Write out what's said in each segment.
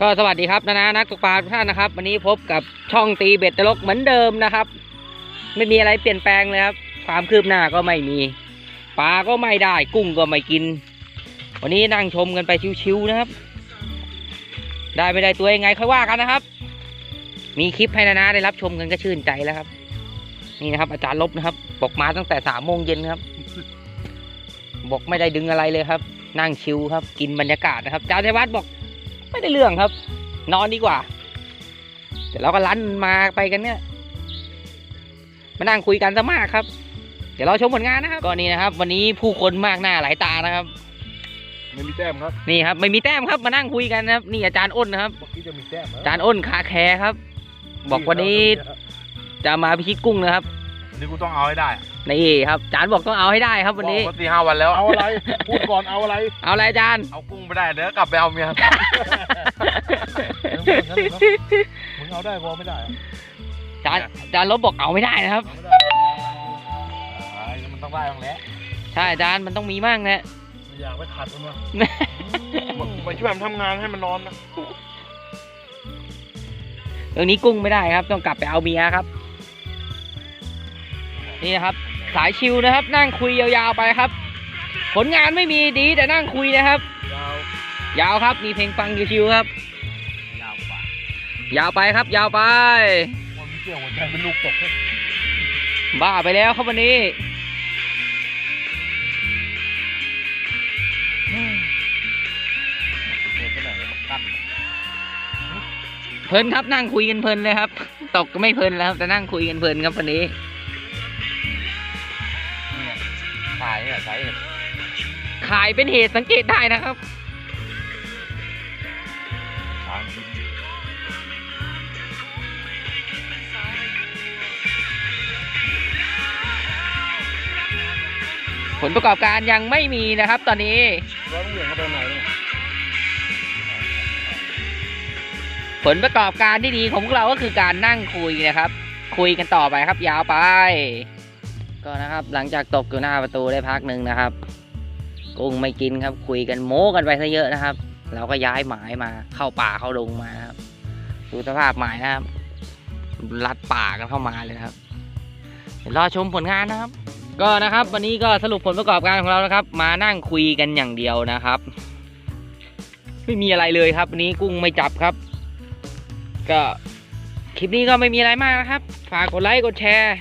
ก็สวัสดีครับนานานักตกปลาทุกท่านนะครับ วันนี้พบกับช่องตีเบ็ดตลกเหมือนเดิมนะครับ ไม่มีอะไรเปลี่ยนแปลงเลยครับความคืบหน้าก็ไม่มีปลาก็ไม่ได้ กุ้งก็ไม่กิน วันนี้นั่งชมกันไปชิวๆนะครับ ได้ไม่ได้ตัวยังไงค่อยว่ากันนะครับ มีคลิปให้นานาได้รับชมกันก็ชื่นใจแล้วครับ นี่นะครับ อาจารย์ลบนะครับบอกมาตั้งแต่สามโมงเย็นครับ บอกไม่ได้ดึงอะไรเลยครับ นั่งชิวครับ กินบรรยากาศนะครับอาจารย์ชัยวัฒน์บอก ไม่ได้เรื่องครับ นอนดีกว่า เดี๋ยวเราก็ลันมาไปกันเนี่ย มานั่งคุยกันซะมากครับ เดี๋ยวเราชมผลงานนะครับก็นี่นะครับ วันนี้ผู้คนมากหน้าหลายตานะครับ ไม่มีแต้มครับ นี่ครับ ไม่มีแต้มครับ มานั่งคุยกันนะครับ นี่อาจารย์อ้นนะครับ เมื่อกี้จะมีแต้มเหรอาจารย์อ้นคาแคร์ครับ บอกวันนี้จะมาพิชิตกุ้งนะครับ นี่กูต้องเอาให้ได้นี่ครับอาจารย์บอกต้องเอาให้ได้ครับวันนี้บอกมาสี่ห้าวันแล้ว เอาอะไร พูดก่อนเอาอะไร เอาอะไรอาจารย์เอากุ้งไปได้เดี๋ยวกลับไปเอาเมียมึงเอาได้พอไม่ได้อะอาจารย์อาจารย์ลบบอกเอาไม่ได้นะครับเอาไม่ได้ไอ้มันต้องได้บ้างแหละใช่อาจารย์มันต้องมีมั่งนะไม่อยากไปขัดมันวะมึงมาช่วยมันทำงานให้มันนอนนะเรื่องนี้กุ้งไม่ได้ครับ ต้องกลับไปเอาเมียครับ นี่นะครับ สายชิวนะครับ นั่งคุยยาวๆไปครับ ผลงานไม่มีดีแต่นั่งคุยนะครับ ยาวยาวครับมีเพลงฟังชิวๆครับ ยาวกว่ายาวไปครับ ยาวไปมันมีเกี่ยวหัวใจเป็นลูกตกบ้าไปแล้วครับวันนี้เพลินครับนั่งคุยกันเพลินเลยครับ ตกก็ไม่เพลินแล้วแต่นั่งคุยกันเพลินครับวันนี้ายเนี่ยสายเห็ดขายเป็นเหตุสังเกตได้นะครับ ขายกินผลประกอบการยังไม่มีนะครับ ตอนนี้แล้วต้องเหวี่ยงเข้าไปไหนเนี่ยผลประกอบการที่ดีของพวกเราก็คือการนั่งคุยนะครับ คุยกันต่อไปครับยาวไป ก็นะครับหลังจากตกอยู่หน้าประตูได้พักหนึ่งนะครับ กุ้งไม่กินครับคุยกันโม้กันไปซะเยอะนะครับ เราก็ย้ายหมายมาเข้าป่าเข้าดงมานะครับ ดูสภาพหมายนะครับ ลัดป่ากันเข้ามาเลยครับรอชมผลงานนะครับ ก็นะครับวันนี้ก็สรุปผลประกอบการของเรานะครับ มานั่งคุยกันอย่างเดียวนะครับ ไม่มีอะไรเลยครับวันนี้กุ้งไม่จับครับ ก็คลิปนี้ก็ไม่มีอะไรมากนะครับ ฝากกดไลค์กดแชร์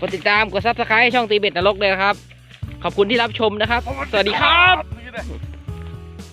กดติดตามกดซับสไครต์ช่องตีเบ็ดนรกเลยนะครับ ขอบคุณที่รับชมนะครับ สวัสดีครับ